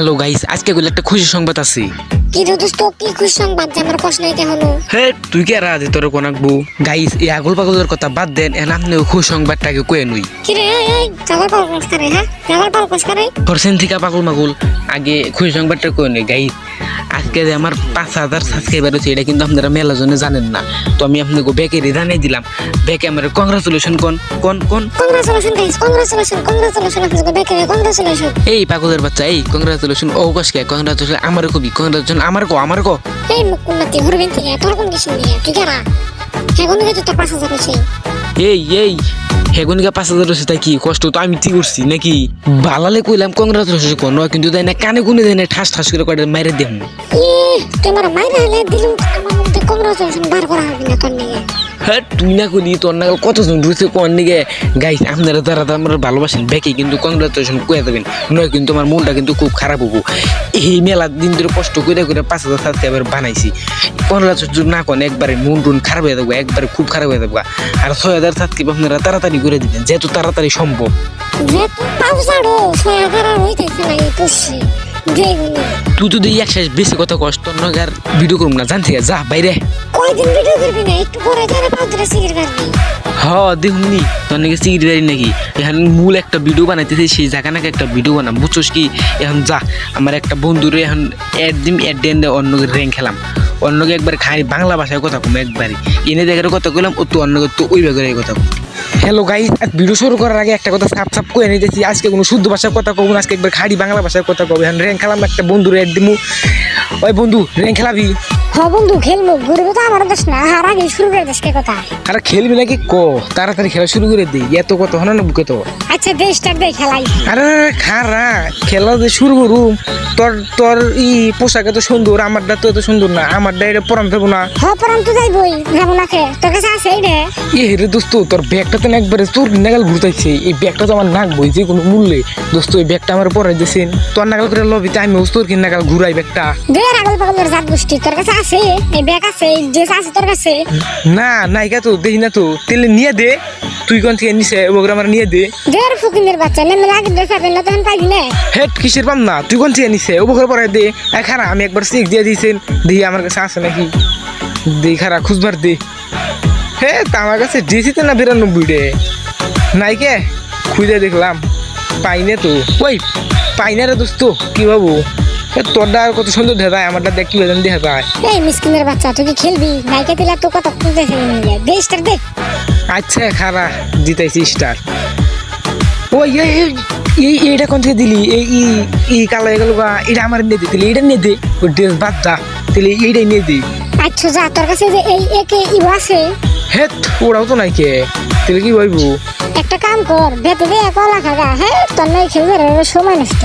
Hello guys আজকে গুলো একটা খুশি সংবাদ আছে। কি রে দোস্ত কি খুশি সংবাদ যে আমার প্রশ্ন এটা হলো? হে তুই কি রাজি তোর কোন আঁকবো? গাইস এই আগল পাগলের কথা বাদ দেন এন আপনি খুশি সংবাদটাকে কয়ে নুই। কি রে এই জামার পাল করে হ্যাঁ? জামার পাল কোষ করে করছেন থেকে পাগল মাগুল আগে খুশি সংবাদটা কয়ে নুই গাইস। আজকে যে আমার পাঁচ হাজার সাবস্ক্রাইবার হচ্ছে এটা কিন্তু আপনারা মেলা জনে জানেন না। তো আমি আপনাকে ব্যাকে জানিয়ে দিলাম। ব্যাকে আমার কংগ্রাচুলেশন কোন? কোন কোন? কংগ্রাচুলেশন গাইস কংগ্রাচুলেশন কংগ্রাচুলেশন আপনাকে বেকে কংগ্রাচুলেশন এই পাগলের বাচ্চা এই কংগ্রাচুলেশন ও কসকে কংগ্রাচুলেশন আমার কবি কংগ্রাচুলেশন আমার কো আমার কো। এই মুকুন্নতি ঘুরবেন থেকে তোর কোন কিছু নিয়ে তুই কেরা? এখন থেকে তো পাঁচ হাজার হচ্ছে এই এই। হেগুনিকা পাঁচ হাজার হচ্ছে তাই কি? কষ্ট তো আমি ঠিক করছি, নাকি? বালালে কইলাম কংগ্রাচুলেশন কোন কিন্তু তাই না কানে কোনে দেয় না, ঠাস ঠাস করে কয়টা মাইরে দেব মাইরে করা হ্যাঁ তুই না করি তোর না কতজন রয়েছে কোন দিকে গাইস আপনারা তারা তো আমার ভালোবাসেন বেঁকে কিন্তু কংগ্রাচুলেশন কয়ে দেবেন। নয় কিন্তু আমার মনটা কিন্তু খুব খারাপ হব। এই মেলা দিন ধরে কষ্ট করে করে পাঁচ হাজার সাবস্ক্রাইবার বানাইছি। কংগ্রাচুলেশন না কোন একবারে মন টুন খারাপ হয়ে যাব একবারে খুব খারাপ হয়ে যাব। আর ছয় হাজার সাবস্ক্রাইব আপনারা তাড়াতাড়ি করে দিবেন যেহেতু তাড়াতাড়ি সম্ভব। তুই যদি এক শেষ বেশি কথা কষ্ট নগার ভিডিও করুম না। জানতে যা বাইরে। কয়দিন ভিডিও করবি না? একটু পরে যারা পাঁচটা ধরে সিগারেট পারবি হ দেখুন তোর নাকি সিগরেট নাকি? এখন মূল একটা ভিডিও বানাইতেছি সেই জায়গা নাকি একটা ভিডিও বানাম। বুঝছোস কি? এখন যা আমার একটা বন্ধুরে এখন এক দিম অ্যাড দেন অন্য র্যাঙ্ক খেলাম। অন্যকে একবার খাই, বাংলা ভাষায় কথা কম একবারই। এনে দেখে কথা কইলাম, ও তো অন্যকে তো ওই বেগের কথা কম হ্যালো গাই ভিডিও শুরু করার আগে একটা কথা সাপ সাপ করে নিতেছি, আজকে কোনো শুদ্ধ ভাষার কথা কব আজকে একবার খাড়ি বাংলা ভাষার কথা কবে। হ্যাঁ র্যাঙ্ক খেলাম, একটা বন্ধু রেড দিমু। ওই বন্ধু র্যাঙ্ক খেলাবি? বন্ধু খেলব ঘুরবে তো আমার দেশ না। হার আগে শুরু করে দেশ কে কথা? আরে খেলবি নাকি? ক? তাড়াতাড়ি খেলা শুরু করে এত কত হন না বুকে তো? আচ্ছা খেলাই। আরে খারা খেলা যে শুরু করুম তোর তোর ই পোশাকে তো সুন্দর আমারটা তো এত সুন্দর না আমারটা এটা পরান দেবো না। হ পরাম তো যাইবই যাব না খে তোর কাছে আছে এই রে এ রে দোস্ত তোর ব্যাগটা তো একবারে তোর নাগাল ঘুরতাইছে। এই ব্যাগটা তো আমার নাকবই যে কোনো মূল্যে। দোস্ত এই ব্যাগটা আমার পরাই দিয়েছেন তোর নাগাল করে লবিতে আমি তোর নাগাল ঘুরাই ব্যাগটা। দে আগল পাগলের জাত গোষ্ঠী তোর কাছে আছে এই ব্যাগ আছে ড্রেস আছে তোর কাছে না নাইকা তো দেখি না তো। তেলে নিয়ে দে তুই কোন থেকে নিছে ওগুলো আমার নিয়ে দে। দে আর ফুকিনের বাচ্চা নেমে আগে ড্রেস পাবেন না তখন পাইবি না। হেট কিসের পাম না তুই কোন থেকে নিছে ও বকর পরে দে। এ খারা আমি একবার চেক দিয়ে দিয়েছেন দেখি আমার কাছে আছে নাকি। দেখি খারা খুঁজবার দে। হে তা আমার কাছে দিয়েছি তো না বিরানব্বই রে। নাই কে? খুঁজে দেখলাম পাইনে তো। ওই পাইনে রে দোস্ত কি বাবু এ তোরটা আর কত সুন্দর দেখা যায় আমারটা দেখ কি বেতন দেখা যায়। এই মিসকিনের বাচ্চা তুই কি খেলবি? নাইকে দিলা তো কত খুঁজে নিয়ে দেশটার দে আচ্ছা খারা জিতাইছি স্টার। ওই এই এই- এই এইটা কোন থেকে দিলি? এই ই ই কালো এগুলো এটা আমার নিয়ে দিলি এটা নিয়ে দে। ওই ড্রেস বাদ দা তাহলে এইটাই নিয়ে দে। আচ্ছা যা তোর কাছে যে এই একে ইউ আছে। হেট ওরাও তো নাই কে তাহলে কি বলব একটা কাম কর ভেতরে কলা খাগা হ্যাঁ তোর নাই খেলবে সময় নষ্ট।